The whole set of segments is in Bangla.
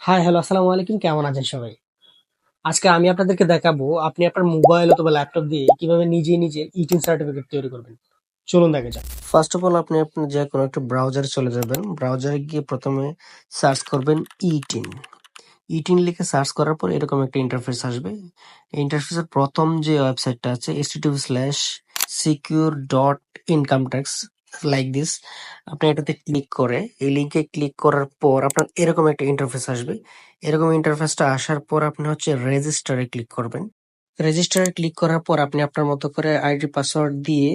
হাই হ্যালো আসসালামু আলাইকুম। কেমন আছেন সবাই? আজকে আমি আপনাদেরকে দেখাবো আপনি আপনার মোবাইল অথবা ল্যাপটপ দিয়ে কীভাবে নিজে নিজে ইটিন সার্টিফিকেট তৈরি করবেন। চলুন দেখা যাক। ফার্স্ট অফ অল আপনি আপনি যে কোনো একটা ব্রাউজারে চলে যাবেন। ব্রাউজারে গিয়ে প্রথমে সার্চ করবেন ইটিন ইটিন লিখে সার্চ করার পর এরকম একটা ইন্টারফেস আসবে। ইন্টারফেসের প্রথম যে ওয়েবসাইটটা আছে T slash secure dot income tax like this আপনি এটাতে ক্লিক করে, এই লিঙ্কে ক্লিক করার পর আপনার এরকম একটা ইন্টারফেস আসবে। এরকম ইন্টারফেসটা আসার পর আপনি হচ্ছে রেজিস্টারে ক্লিক করবেন। রেজিস্টারে ক্লিক করার পর আপনি আপনার মতো করে আইডি পাসওয়ার্ড দিয়ে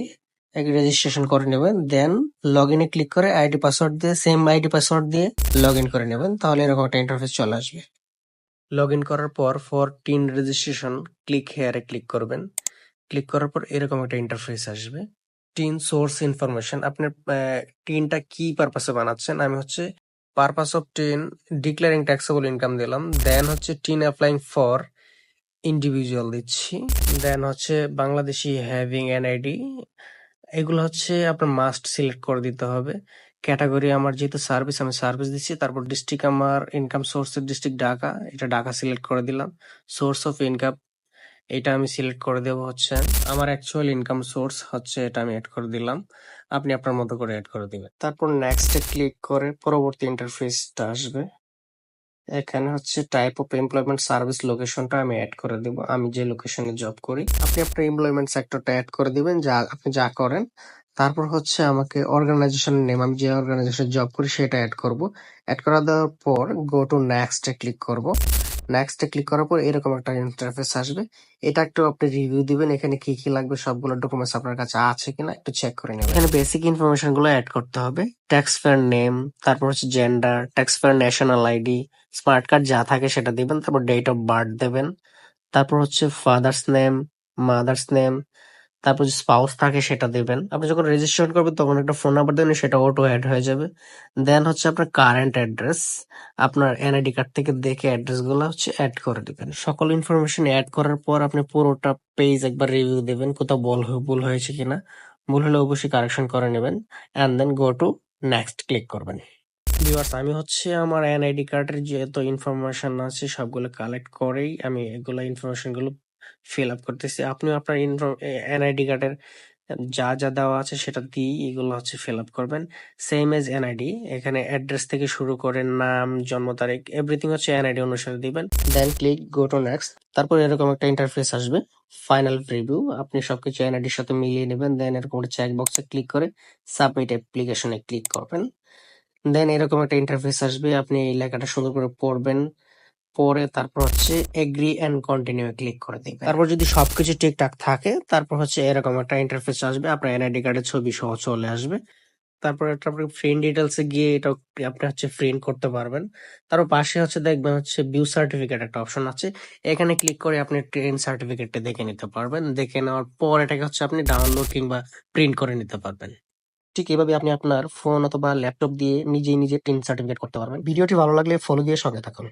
রেজিস্ট্রেশন করে নেবেন দেন লগ ইনে ক্লিক করে আইডি পাসওয়ার্ড দিয়ে সেম আইডি পাসওয়ার্ড দিয়ে লগ ইন করে নেবেন, তাহলে এরকম একটা ইন্টারফেস চলে আসবে। লগ ইন করার পর ফর টিন রেজিস্ট্রেশন ক্লিক হেয়ারে ক্লিক করবেন। ক্লিক করার পর এরকম একটা ইন্টারফেস আসবে। টিন সোর্স ইনফরমেশন আপনার টিনটা কি পারপাসে বানাচ্ছেন। আমি হচ্ছে purpose of TIN declaring taxable income দিলাম। দেন হচ্ছে টিন অ্যাপ্লাইং ফর ইন্ডিভিজুয়াল দিচ্ছি। দেন হচ্ছে বাংলাদেশি হ্যাভিং এনআইডি এগুলো হচ্ছে আপনার মাস্ট সিলেক্ট করে দিতে হবে। ক্যাটাগরি আমার যেহেতু সার্ভিস আমি সার্ভিস দিচ্ছি। তারপর ডিস্ট্রিক্ট আমার ইনকাম সোর্সের ডিস্ট্রিক্ট ঢাকা। এটা ঢাকা সিলেক্ট করে দিলাম। সোর্স অফ ইনকাম এটা আমি সিলেক্ট করে দেবো হচ্ছে, আমার অ্যাকচুয়াল ইনকাম সোর্স হচ্ছে এটা আমি অ্যাড করে দিলাম। আপনি আপনার মতো করে অ্যাড করে দিবেন। তারপর নেক্সটে ক্লিক করে পরবর্তী ইন্টারফেসটা আসবে। এখানে হচ্ছে টাইপ অফ এমপ্লয়মেন্ট সার্ভিস লোকেশনটা আমি অ্যাড করে দিব। আমি যে লোকেশনে জব করি, আপনি আপনার এমপ্লয়মেন্ট সেক্টরটা অ্যাড করে দিবেন, যা আপনি যা করেন। তারপর হচ্ছে আমাকে অর্গানাইজেশন নেম আমি যে অর্গানাইজেশনে জব করি সেটা অ্যাড করব। অ্যাড করা দেওয়ার পর গো টু নেক্সটে ক্লিক করব। নেক্সটে ক্লিক করার পর এরকম একটা ইন্টারফেস আসবে। এটা একটু আপনি রিভিউ দিবেন, এখানে কি কি লাগবে, সবগুলো ডকুমেন্টস আপনার কাছে আছে কিনা একটু চেক করে নেবেন। এখানে বেসিক ইনফরমেশনগুলো অ্যাড করতে হবে। ট্যাক্স ফেয়ার নেম তারপর হচ্ছে gender tax payer national ID smart card যা থাকে সেটা দিবেন, তারপর ডেট অফ বার্থ দেবেন। তারপর হচ্ছে ফাদার্স নেম মাদার্স নেম তারপর যে স্পাউস থাকে সেটা দেবেন। আপনি যখন রেজিস্ট্রেশন করবেন, তখন একটা ফোন নাম্বার দেবেন, সেটা অটো অ্যাড হয়ে যাবে। দেন হচ্ছে আপনার কারেন্ট অ্যাড্রেস আপনার এনআইডি কার্ড থেকে দেখে অ্যাড্রেসগুলো হচ্ছে অ্যাড করে দেবেন। সকল ইনফরমেশন অ্যাড করার পর আপনি পুরোটা পেজ একবার রিভিউ দেবেন, কোথাও বল ভুল হয়েছে কিনা। ভুল হলে অবশ্যই কারেকশন করে নেবেন। And then go to next click করবেন। ভিউয়ার্স আমি হচ্ছে আমার এনআইডি কার্ডের যত ইনফরমেশন আছে, সবগুলো কালেক্ট করেই আমি এগুলো ইনফরমেশনগুলো ফিল আপ করতেছি। আপনি আপনার এনআইডি কার্ডের যা যা দেওয়া আছে সেটা দিয়েই এগুলো হচ্ছে ফিল আপ করবেন। সেম এজ এনআইডি এখানে অ্যাড্রেস থেকে শুরু করে নাম, জন্ম তারিখ এভরিথিং হচ্ছে এনআইডি অনুসারে দিবেন। Then click go to next তারপর এরকম একটা ইন্টারফেস আসবে ফাইনাল প্রিভিউ আপনি সবকিছু এনআইডির সাথে মিলিয়ে নেবেন দেন এরকম একটা চেক বক্সে ক্লিক করে সাবমিট অ্যাপ্লিকেশনে ক্লিক করবেন। দেন এরকম একটা ইন্টারফেস আসবে, আপনি এই লেখাটা সুন্দর করে পড়বেন পরে তারপর হচ্ছে এগ্রি এন্ড কন্টিনিউ ক্লিক করে দিবেন তারপর যদি সবকিছু ঠিকঠাক থাকে, তারপর হচ্ছে এরকম একটা ইন্টারফেস আসবে, আপনার এনআইডি কার্ডের ছবি সহ চলে আসবে। তারপর আপনি ফ্রেন্ড ডিটেলস গিয়ে এটা আপনি হচ্ছে প্রিন্ট করতে পারবেন। তারপর পাশে হচ্ছে দেখবেন হচ্ছে ভিউ সার্টিফিকেট একটা অপশন আছে। এখানে ক্লিক করে আপনি ট্রেন সার্টিফিকেটটা দেখে নিতে পারবেন। দেখে নেওয়ার পর এটাকে হচ্ছে আপনি ডাউনলোড কিংবা প্রিন্ট করে নিতে পারবেন। ঠিক এভাবে আপনি আপনার ফোন অথবা ল্যাপটপ দিয়ে নিজেই নিজে প্রিন্ট সার্টিফিকেট করতে পারবেন। ভিডিওটি ভালো লাগলে ফলো দিয়ে সঙ্গে থাকুন।